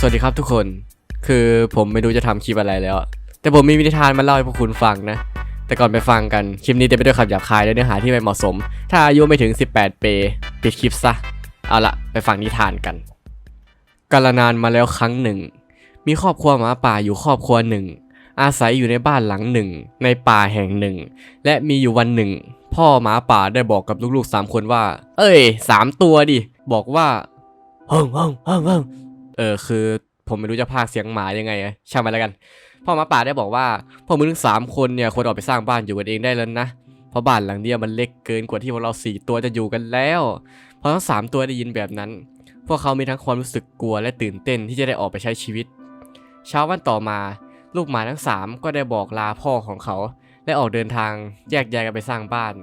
สวัสดีครับทุกคน คือผมไม่รู้จะทำคลิปอะไรแล้ว แต่ผมมีวิธีทานมาเล่าให้พวกคุณฟังนะ แต่ก่อนไปฟังกัน คลิปนี้เต็มไปด้วยคำหยาบคายและเนื้อหาที่ไม่เหมาะสม ถ้าอายุไม่ถึง 18 ปีปิดคลิปซะ เอาละไปฟังนิทานกัน กาลนานมาแล้วครั้งหนึ่ง มีครอบครัวหมาป่าอยู่ครอบครัวหนึ่ง อาศัยอยู่ในบ้านหลังหนึ่ง ในป่าแห่งหนึ่ง และมีอยู่วันหนึ่ง พ่อหมาป่าได้บอกกับลูกๆสามคนว่า เอ้ยสามตัวดิ บอกว่าเฮ้งเฮ้งเฮ้งเฮ้ง เออคือผมไม่รู้จะพากเสียงหมายังไงช่างมันแล้วกัน พ่อหมาป่าได้บอกว่าพวกมึงทั้งสามคนเนี่ยควรออกไปสร้างบ้านอยู่กันเองได้แล้วนะ เพราะบ้านหลังเนี้ยมันเล็กเกินกว่าที่พวกเราสี่ตัวจะอยู่กันแล้วพอทั้งสามตัวได้ยินแบบนั้น พวกเขามีทั้งความรู้สึกกลัวและตื่นเต้นที่จะได้ออกไปใช้ชีวิต เช้าวันต่อมาลูกหมาทั้งสามก็ได้บอกลาพ่อของเขา และออกเดินทางแยกย้ายกันไปสร้างบ้าน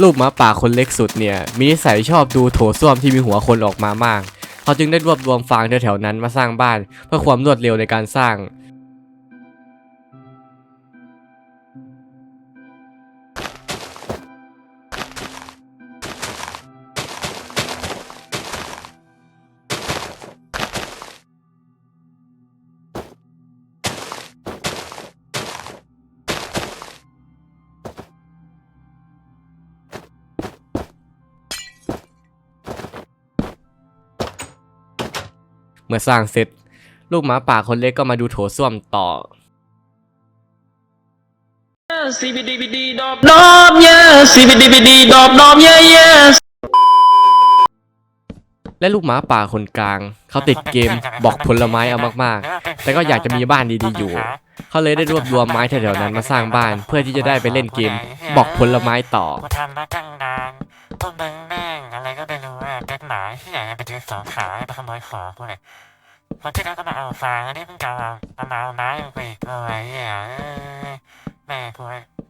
ลูกหมาป่าคนเล็กสุดเนี่ยมีนิสัยชอบดูโถส้วมที่มีหัวคนออกมามาก เขาจึงได้รวบรวมฟางแถวๆนั้นมาสร้างบ้าน เพื่อความรวดเร็วในการสร้าง เมื่อสร้างเสร็จ ลูกหมาป่าคนเล็กก็มาดูโถส้วมต่อ CBDBD ดอบดอบ yeah CBDBD ดอบดอบ yeah yeah และลูกหมาป่าคนกลาง เขาติดเกมบอกผลไม้เอามากๆ แต่ก็อยากจะมีบ้านดีๆอยู่ เขาเลยได้รวบรวมไม้แถวๆนั้นมาสร้างบ้าน เพื่อที่จะได้ไปเล่นเกมบอกผลไม้ต่อกูทำมาตั้งนานต้นแดงแม่งอะไรก็ไม่รู้อะเป็นหมาที่ไหนไปเจอสองขาไปขโมยของกูเลยวันที่แล้วก็มาเอาฟางอันนี้เพิ่งจะเอาเอามาเอาไม้ไปอะไรอะเอ้ยแม่กู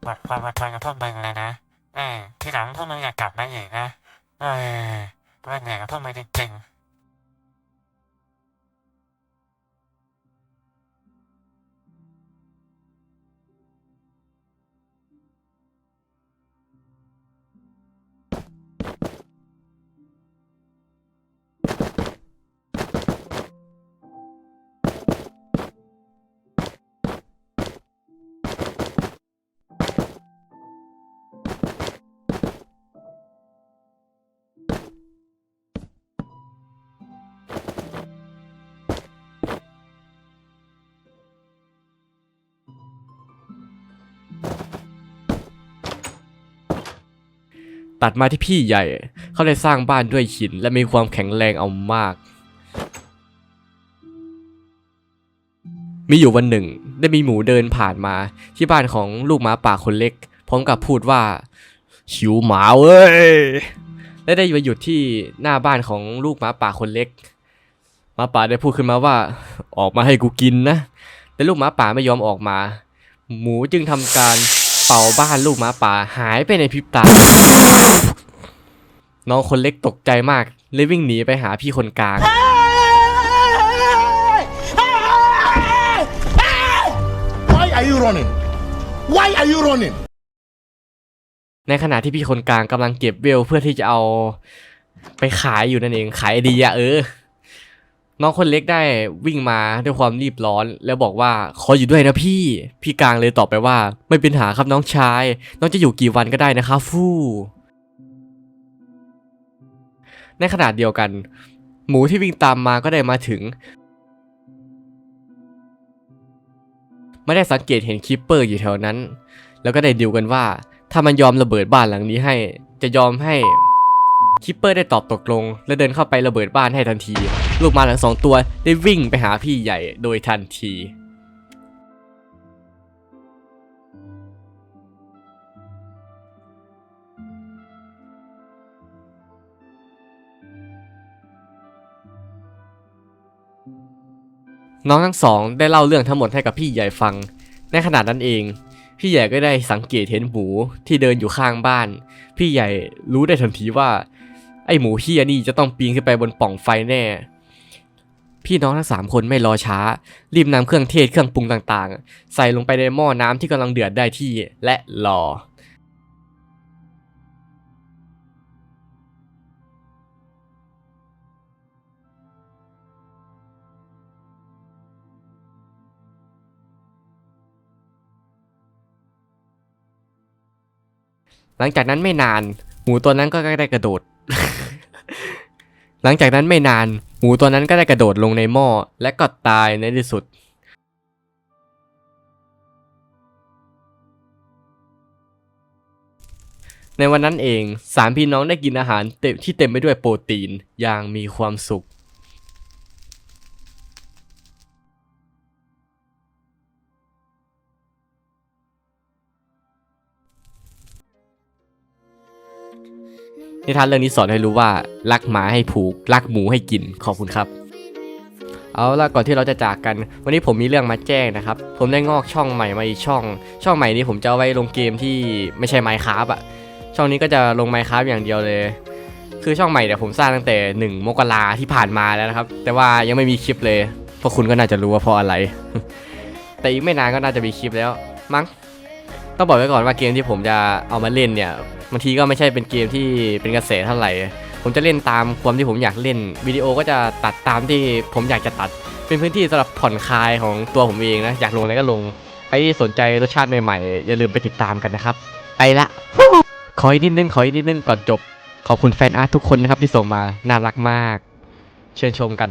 หมดความอดทนกับพวกมึงเลยนะแม่ทีหลังพวกมึงอย่ากลับมาอีกนะเออ กูเหนื่อยกับพวกมึงจริงๆ ตัดมาที่พี่ใหญ่ เขาได้สร้างบ้านด้วยหิน และมีความแข็งแรงเอามาก มีอยู่วันหนึ่ง ได้มีหมูเดินผ่านมาที่บ้านของลูกหมาป่าคนเล็ก พร้อมกับพูดว่าหิวหมาเว้ย และได้มาหยุดที่หน้าบ้านของลูกหมาป่าคนเล็กหมาป่าได้พูดขึ้นมาว่า ออกมาให้กูกินนะ แต่ลูกหมาป่าไม่ยอมออกมา หมูจึงทำการ เป่าบ้านลูกหมาป่าหายไปในพริบตา น้องคนเล็กตกใจมากเลยวิ่งหนีไปหาพี่คนกลาง Why are you running? Why are you running? ในขณะที่พี่คนกลางกำลังเก็บเวลเพื่อที่จะเอาไปขายอยู่นั่นเองขายไอเดียเออ น้องคนเล็กได้วิ่งมาด้วยความรีบร้อน แล้วบอกว่าขออยู่ด้วยนะพี่ พี่กลางเลยตอบไปว่า ไม่เป็นหาครับน้องชาย น้องจะอยู่กี่วันก็ได้นะครับฟู่ในขณะเดียวกัน หมูที่วิ่งตามมาก็ได้มาถึง ไม่ได้สังเกตเห็นคิปเปอร์อยู่แถวนั้น แล้วก็ได้ดิวกันว่า ถ้ามันยอมระเบิดบ้านหลังนี้ให้ จะยอมให้ คิปเปอร์ได้ตอบตกลง และเดินเข้าไประเบิดบ้านให้ทันที ลูกมาทั้งสองตัวได้วิ่งไปหาพี่ใหญ่โดยทันทีน้องทั้งสองได้เล่าเรื่องทั้งหมดให้กับพี่ใหญ่ฟัง ในขณะนั้นเอง พี่ใหญ่ก็ได้สังเกตเห็นหมูที่เดินอยู่ข้างบ้าน พี่ใหญ่รู้ได้ทันทีว่า หมูเฮียนี่จะต้องปีนขึ้นไปบนปล่องไฟแน่ พี่น้องทั้งสามคนไม่รอช้า รีบนำเครื่องเทศเครื่องปรุงต่างๆ ใส่ลงไปในหม้อน้ำที่กำลังเดือดได้ที่และรอหลังจากนั้นไม่นาน หมูตัวนั้นก็ได้กระโดด หลังจากนั้นไม่นาน หมูตัวนั้นก็ได้กระโดดลงในหม้อและก็ตายในที่สุดในวันนั้นเองสามพี่น้องได้กินอาหารเต็มที่เต็มไปด้วยโปรตีนอย่างมีความสุข นิทานเรื่องนี้สอนให้รู้ว่ารักหมาให้ผูกรักหมูให้กินขอบคุณครับ เอาล่ะก่อนที่เราจะจากกัน วันนี้ผมมีเรื่องมาแจ้งนะครับ ผมได้งอกช่องใหม่มาอีกช่อง ช่องใหม่นี้ผมจะเอาไว้ลงเกมที่ไม่ใช่ไมค์คราฟอะช่องนี้ก็จะลงไมค์คราฟอย่างเดียวเลย คือช่องใหม่เนี่ยผมสร้างตั้งแต่1มกราที่ผ่านมาแล้วนะครับ แต่ว่ายังไม่มีคลิปเลยพวกคุณก็น่าจะรู้ว่าเพราะอะไร แต่อีกไม่นานก็น่าจะมีคลิปแล้วมั้ง ต้องบอกไว้ก่อนว่าเกมที่ผมจะเอามาเล่นเนี่ยบางทีก็ไม่ใช่เป็นเกมที่เป็นกระแสเท่าไหร่ ผมจะเล่นตามความที่ผมอยากเล่นวิดีโอก็จะตัดตามที่ผมอยากจะตัด เป็นพื้นที่สำหรับผ่อนคลายของตัวผมเองนะอยากลงอะไรก็ลงใครที่สนใจรสชาติใหม่ๆ อย่าลืมไปติดตามกันนะครับ ไปละขออีกนิดนึงขออีกนิดนึงก่อนจบ ขอบคุณแฟนอาร์ตทุกคนนะครับที่ส่งมาน่ารักมาก เชิญชมกัน